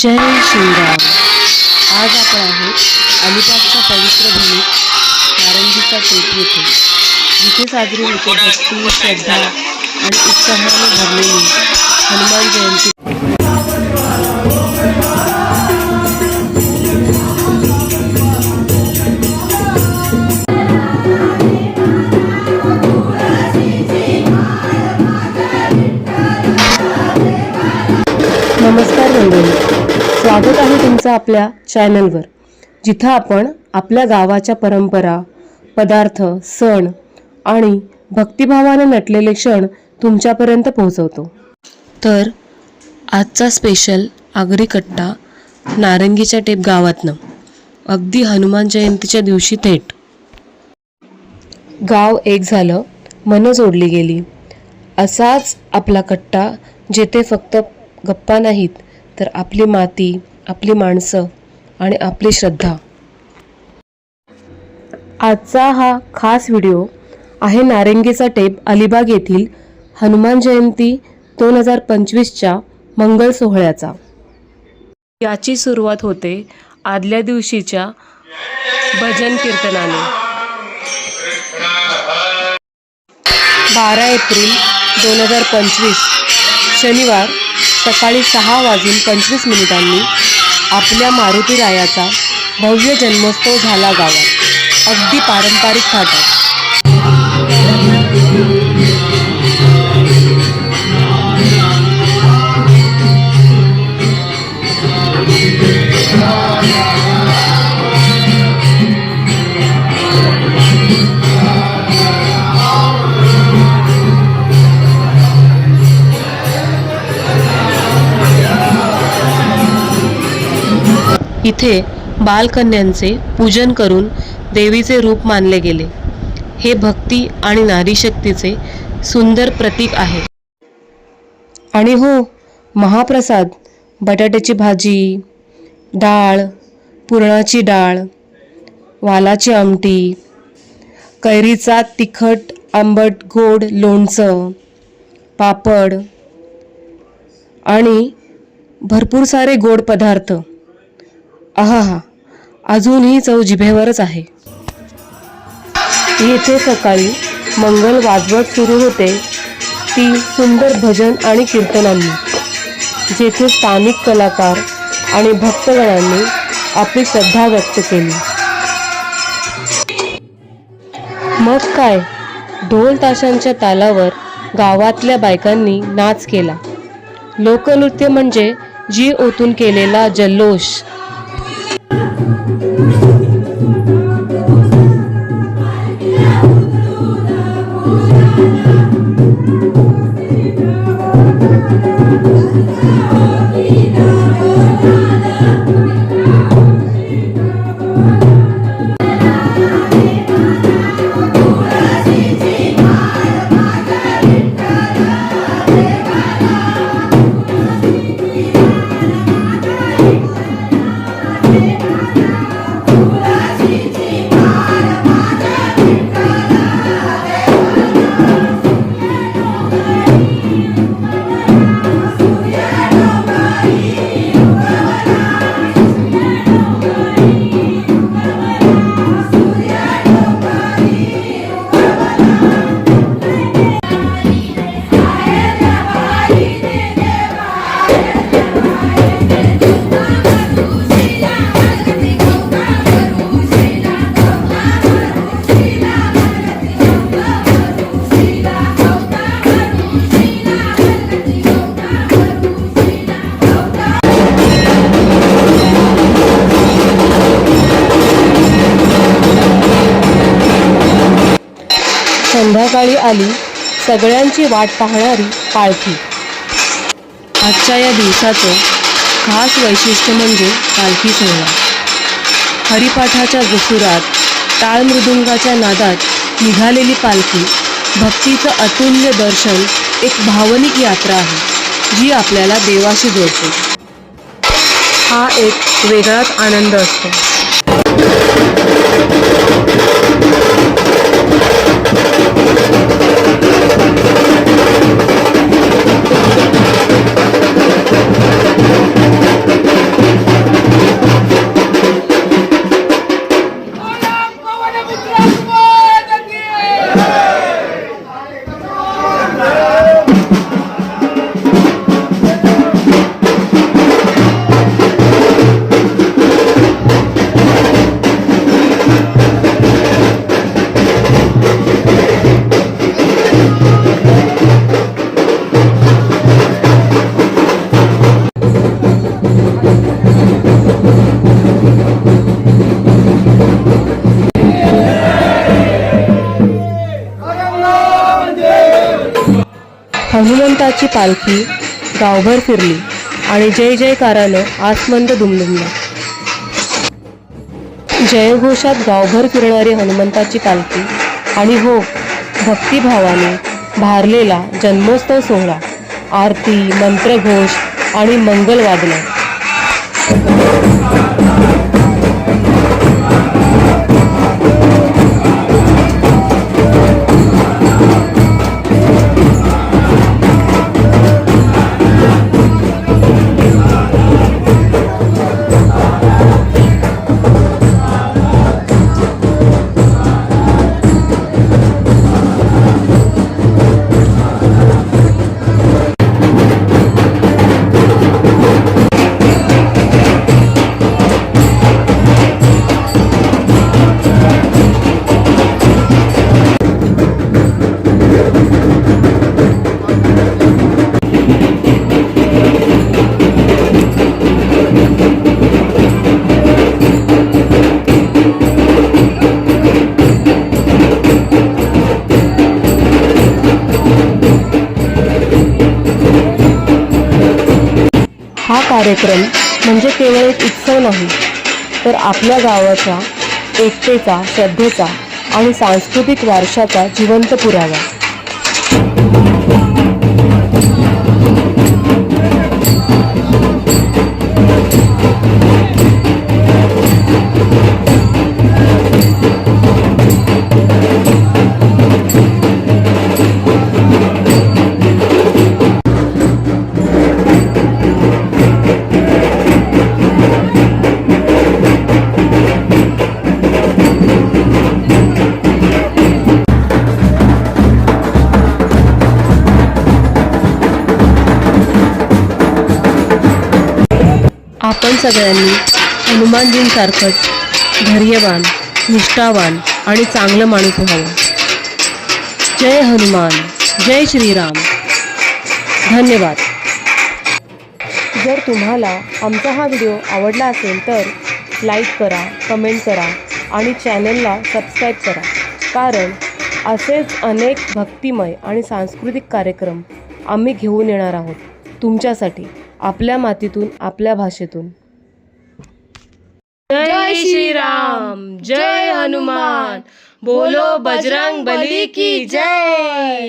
जय श्रीराम. आज आपण आहोत अलिबागच्या पवित्र भूमीत नारंगीचा टेक येथे. जिथे साजरी होते भक्ती श्रद्धा आणि उत्साहाने भरलेली हनुमान जयंती. मंडळी स्वागत आहे तुमचं आपल्या चॅनलवर जिथं आपण आपल्या गावाच्या परंपरा पदार्थ सण आणि भक्तिभावाने नटलेले क्षण तुमच्यापर्यंत पोहोचवतो. तर आजचा स्पेशल आगरी कट्टा नारंगीच्या टेप गावातनं. अगदी हनुमान जयंतीच्या दिवशी थेट. गाव एक झालं मनं जोडली गेली. असाच आपला कट्टा जेथे फक्त गप्पा नाहीत तर आपली माती आपली माणसं आणि आपली श्रद्धा. आजचा हा खास व्हिडिओ आहे नारंगीचा टेप अलिबाग येथील हनुमान जयंती दोन हजार पंचवीसच्या मंगल सोहळ्याचा. याची सुरुवात होते आदल्या दिवशीच्या भजन कीर्तनाने. बारा एप्रिल दोन हजार पंचवीस शनिवार सकाळी सहा वाजून पंचवीस मिनिटांनी आपल्या मारुती रायाचा भव्य जन्मोत्सव झाला गावात. अगदी पारंपरिक थाटात इथे बालकन्यांचे पूजन करून देवीचे रूप मानले गेले. हे भक्ती आणि नारीशक्तीचे सुंदर प्रतीक आहे. आणि हो महाप्रसाद बटाट्याची भाजी डाळ पुरणाची डाळ वालाची आमटी कैरीचा तिखट आंबट गोड लोणचं पापड आणि भरपूर सारे गोड पदार्थ. आहा अजूनही चव जिभेवरच आहे. येथे सकाळी मंगल वाजवत सुरू होते ती सुंदर भजन आणि कीर्तनांनी जेथे स्थानिक कलाकार आणि भक्तगणांनी आपली श्रद्धा व्यक्त केली. मग काय? ढोल ताशांच्या तालावर गावातल्या बायकांनी नाच केला. लोकनृत्य म्हणजे जी ओतून केलेला जल्लोष संध्याकाळी आली सगळ्यांची वाट पाहणारी पालखी आजच्या या दिवसाचं खास वैशिष्ट्य म्हणजे पालखी सोहळा. हरिपाठाच्या गुसुरात टाळमृदुंगाच्या नादात निघालेली पालखी भक्तीचं अतुल्य दर्शन एक भावनिक यात्रा आहे जी आपल्याला देवाशी जोडते. हा एक वेगळाच आनंद असतो. श्रीमंताची पालखी गावभर फिरली आणि जय जयकारानं आसमंद दुमदुमला. जयघोषात गावभर फिरणारी हनुमंताची पालखी आणि हो भक्तिभावाने भारलेला जन्मोत्सव सोहळा आरती मंत्रघोष आणि मंगल कार्यक्रम म्हणजे केवळ एक उत्सव नाही तर आपल्या गावाच्या एकतेचा श्रद्धेचा आणि सांस्कृतिक वारशाचा जिवंत पुरावा. सगळ्यांनी हनुमानजींसारखंच धैर्यवान निष्ठावान आणि चांगलं माणूस व्हावं. जय हनुमान जय श्रीराम. धन्यवाद. जर तुम्हाला आमचा हा व्हिडिओ आवडला असेल तर लाईक करा कमेंट करा आणि चॅनलला सबस्क्राईब करा. कारण असेच अनेक भक्तिमय आणि सांस्कृतिक कार्यक्रम आम्ही घेऊन येणार आहोत तुमच्यासाठी आपल्या मातीतून आपल्या भाषेतून. जय श्रीराम जय हनुमान बोलो बजरंग बली की जय।